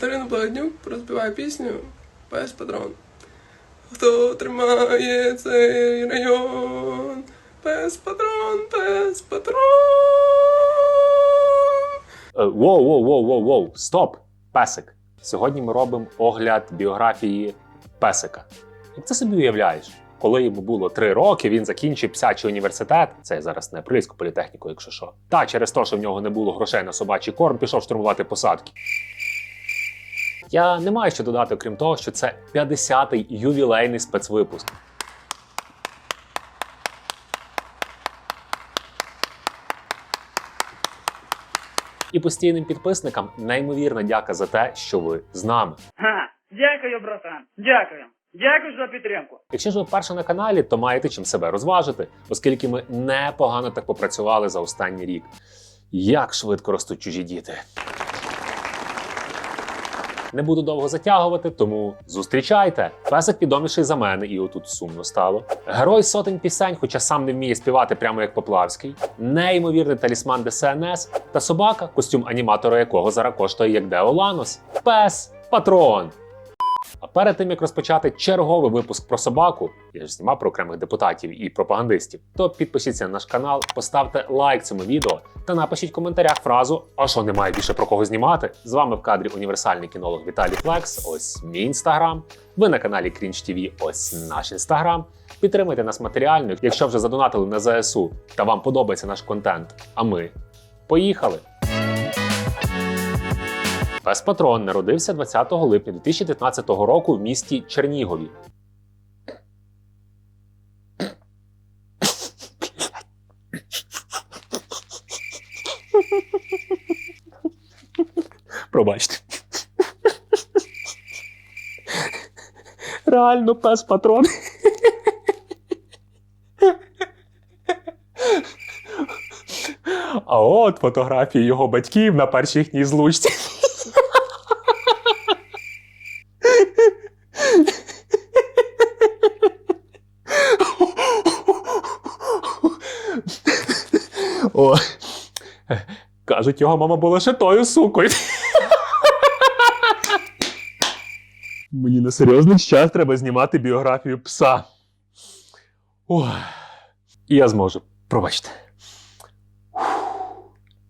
Катерина Благоднюк проспіває пісню Пес Патрон. Хто тримає цей район? Пес Патрон, пес Патрон. Е, Воу, воу, воу, воу, воу, стоп! Песик. Сьогодні ми робимо огляд біографії песика. Як ти собі уявляєш? Коли йому було три роки, він закінчив псячий університет. Це я зараз не Апрельську політехніку, якщо що. Та через те, що в нього не було грошей на собачий корм, пішов штурмувати посадки. Я не маю що додати, окрім того, що це 50-й ювілейний спецвипуск. І постійним підписникам неймовірна дяка за те, що ви з нами. Ха, дякую, братан. Дякую. Дякую за підтримку. Якщо ж ви вперше на каналі, то маєте чим себе розважити, оскільки ми непогано так попрацювали за останній рік. Як швидко ростуть чужі діти. Не буду довго затягувати, тому зустрічайте. Песик відоміший за мене, і отут сумно стало. Герой сотень пісень, хоча сам не вміє співати прямо як Поплавський, неймовірний талісман ДСНС та собака, костюм аніматора якого зараз коштує як Деоланос. Пес патрон. А перед тим як розпочати черговий випуск про собаку, я ж знімав про окремих депутатів і пропагандистів, то підпишіться на наш канал, поставте лайк цьому відео та напишіть в коментарях фразу А що немає більше про кого знімати? З вами в кадрі універсальний кінолог Віталій Флекс. Ось мій інстаграм. Ви на каналі Cringe TV, ось наш інстаграм. Підтримуйте нас матеріально, якщо вже задонатили на ЗСУ та вам подобається наш контент. А ми поїхали! Пес Патрон народився 20 липня 2019 року в місті Чернігові. Пробачте. Реально пес патрон. А от фотографії його батьків на першій їхній злучці. Кажуть, його мама була ще тою сукою. Мені на серйозний час треба знімати біографію пса. І я зможу. Пробачте.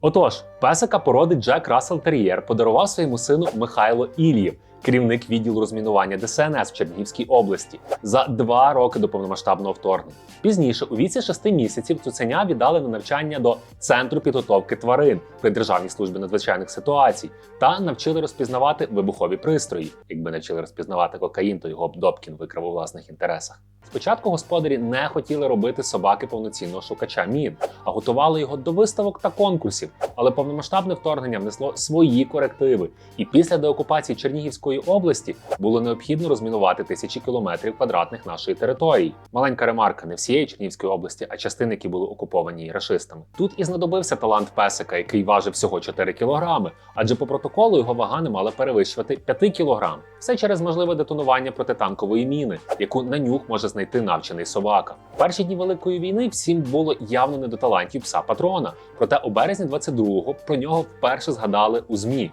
Отож, песика породи Джек Рассел Тер'єр подарував своєму сину Михайло Ілієв, керівник відділу розмінування ДСНС в Чернігівській області, за два роки до повномасштабного вторгнення. Пізніше, у віці шести місяців, цуценя віддали на навчання до центру підготовки тварин при Державній службі надзвичайних ситуацій та навчили розпізнавати вибухові пристрої. Якби навчили розпізнавати кокаїн, то його б Добкін викрав у власних інтересах. Спочатку господарі не хотіли робити собаки повноцінного шукача мін, а готували його до виставок та конкурсів. Але повномасштабне вторгнення внесло свої корективи, і після деокупації Чернігівської області було необхідно розмінувати тисячі кілометрів квадратних нашої території. Маленька ремарка не всієї Чернігівської області, а частини, які були окуповані рашистами. Тут і знадобився талант песика, який важив всього 4 кілограми, адже по протоколу його вага не мала перевищувати 5 кілограм. Все через можливе детонування протитанкової міни, яку на нюх може знайти навчений собака. Перші дні великої війни всім було явно не до талантів пса патрона. Проте у березні 22-го про нього вперше згадали у змі.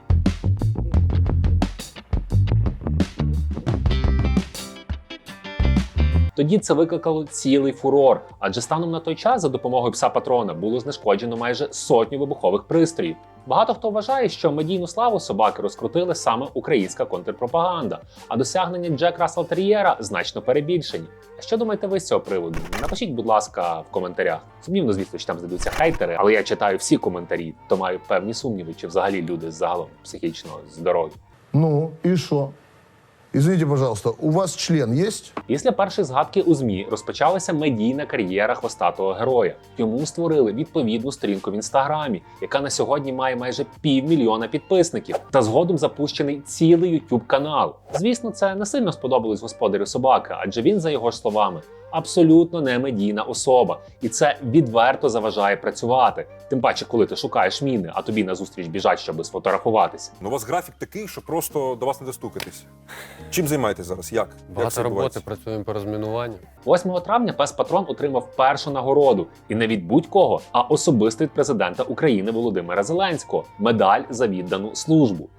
Тоді це викликало цілий фурор, адже станом на той час за допомогою пса патрона було знешкоджено майже сотню вибухових пристроїв. Багато хто вважає, що медійну славу собаки розкрутили саме українська контрпропаганда, а досягнення Джек Рассел Тер'єра значно перебільшені. А що думаєте ви з цього приводу? Напишіть, будь ласка, в коментарях. Сумнівно, звісно, що там знайдуться хейтери, але я читаю всі коментарі, то маю певні сумніви, чи взагалі люди загалом психічно здорові. Ну, и что? Извините, пожалуйста, у вас член є? Після першої згадки у ЗМІ розпочалася медійна кар'єра хвостатого героя. Йому створили відповідну сторінку в інстаграмі, яка на сьогодні має майже півмільйона підписників, та згодом запущений цілий youtube канал. Звісно, це не сильно сподобалось господарю собаки, адже він, за його ж словами, абсолютно не медійна особа, і це відверто заважає працювати. Тим паче, коли ти шукаєш міни, а тобі назустріч біжать, щоб сфотографуватися. Ну, у вас графік такий, що просто до вас не достукатись. Чим займаєтесь зараз? Як? Як роботи, працюємо по розмінуванню. 8 травня пес Патрон отримав першу нагороду і не від будь-кого, а особисто від президента України Володимира Зеленського медаль за віддану службу.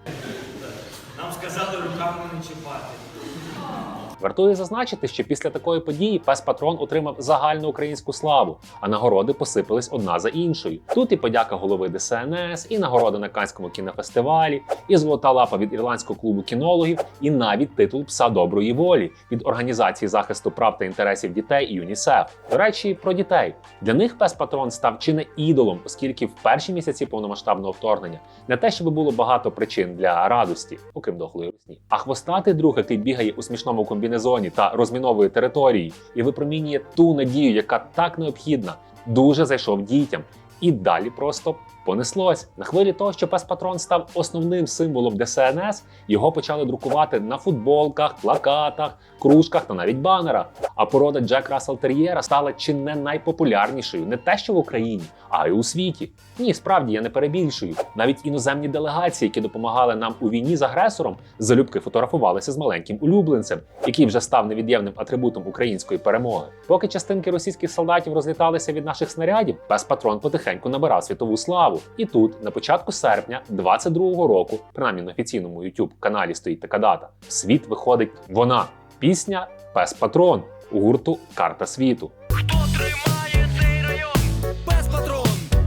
Вартує зазначити, що після такої події пес Патрон отримав загальну українську славу, а нагороди посипались одна за іншою. Тут і подяка голови ДСНС, і нагорода на Канському кінофестивалі, і золота лапа від ірландського клубу кінологів, і навіть титул пса доброї волі від організації захисту прав та інтересів дітей і ЮНІСЕФ. До речі, про дітей для них пес Патрон став чи не ідолом, оскільки в перші місяці повномасштабного вторгнення не те, щоб було багато причин для радості, окрім дохлої русні, а хвостатий друг, який бігає у смішному комбінезоні та розміновує території і випромінює ту надію, яка так необхідна, дуже зайшов дітям. І далі просто понеслось. На хвилі того, що пес Патрон став основним символом ДСНС, його почали друкувати на футболках, плакатах, кружках та навіть банерах. А порода Джек Рассел Тер'єра стала чи не найпопулярнішою не те, що в Україні, а й у світі. Ні, справді я не перебільшую. Навіть іноземні делегації, які допомагали нам у війні з агресором, залюбки фотографувалися з маленьким улюбленцем, який вже став невід'ємним атрибутом української перемоги. Поки частинки російських солдатів розліталися від наших снарядів, пес патрон потихеньку набирав світову славу. І тут, на початку серпня 22-го року, принаймні на офіційному youtube каналі стоїть така дата. В світ виходить вона пісня Пес Патрон у гурту Карта світу. Хто тримає цей район? Без патрон,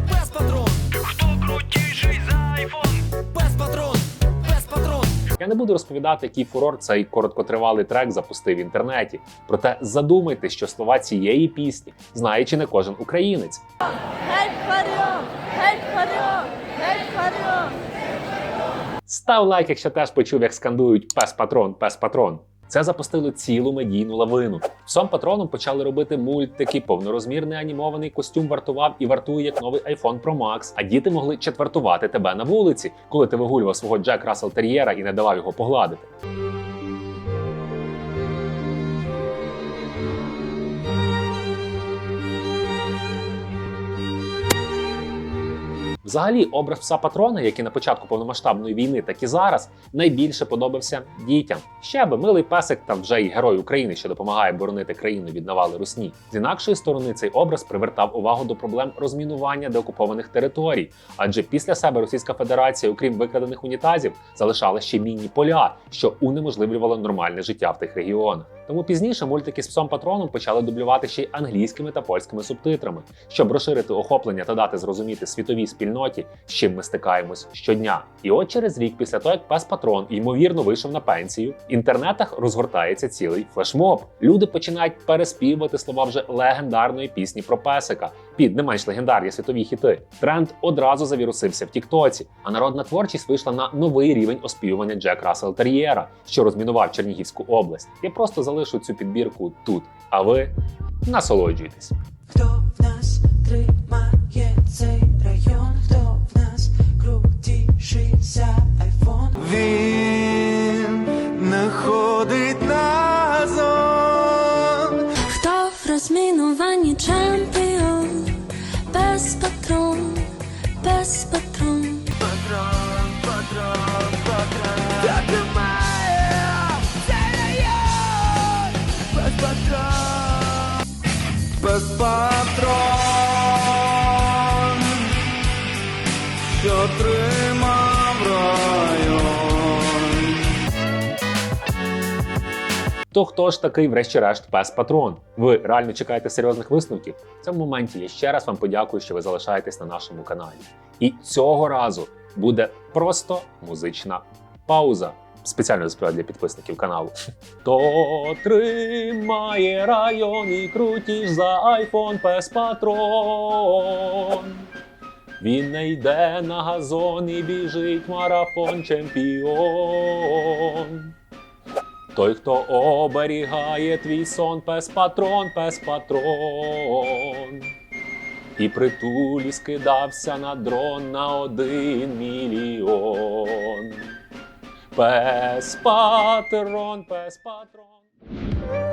без патрон. Хто крутіший за айфон? Без патрон, без патрон. Я не буду розповідати, який фурор цей короткотривалий трек запустив в інтернеті. Проте задумайте, що слова цієї пісні знає чи не кожен українець. Геть Став лайк, якщо теж почув, як скандують пес патрон, пес патрон. Це запустило цілу медійну лавину. Сом патроном почали робити мультики, повнорозмірний анімований костюм вартував і вартує як новий iPhone Pro Max, а діти могли четвертувати тебе на вулиці, коли ти вигулював свого Джек Рассел Тер'єра і не давав його погладити. Взагалі, образ пса патрона, як і на початку повномасштабної війни, так і зараз, найбільше подобався дітям. Ще би милий песик та вже й герой України, що допомагає боронити країну від навали русні. З інакшої сторони цей образ привертав увагу до проблем розмінування деокупованих територій. Адже після себе Російська Федерація, окрім викрадених унітазів, залишала ще мінні поля, що унеможливлювало нормальне життя в тих регіонах. Тому пізніше мультики з псом патроном почали дублювати ще й англійськими та польськими субтитрами, щоб розширити охоплення та дати зрозуміти світовій спільноті, з чим ми стикаємось щодня. І от через рік, після того, як пес патрон ймовірно вийшов на пенсію, в інтернетах розгортається цілий флешмоб. Люди починають переспівувати слова вже легендарної пісні про песика під не менш легендарні світові хіти. Тренд одразу завірусився в Тіктоці, а народна творчість вийшла на новий рівень оспівування Джек Рассел Тер'єра, що розмінував Чернігівську область. Я просто залишу цю підбірку тут. А ви насолоджуйтесь. Хто в нас тримає цей район? Хто в нас крутіший за айфон? То хто ж такий, врешті-решт, пес патрон? Ви реально чекаєте серйозних висновків? В цьому моменті я ще раз вам подякую, що ви залишаєтесь на нашому каналі. І цього разу буде просто музична пауза. Спеціально заспіваю для підписників каналу. То тримає район і крутіш за айфон пес патрон. Він не йде на газон і біжить марафон чемпіон. Той, хто оберігає твій сон, пес патрон, пес патрон. І притулі скидався на дрон на один мільйон. Пес патрон, пес патрон.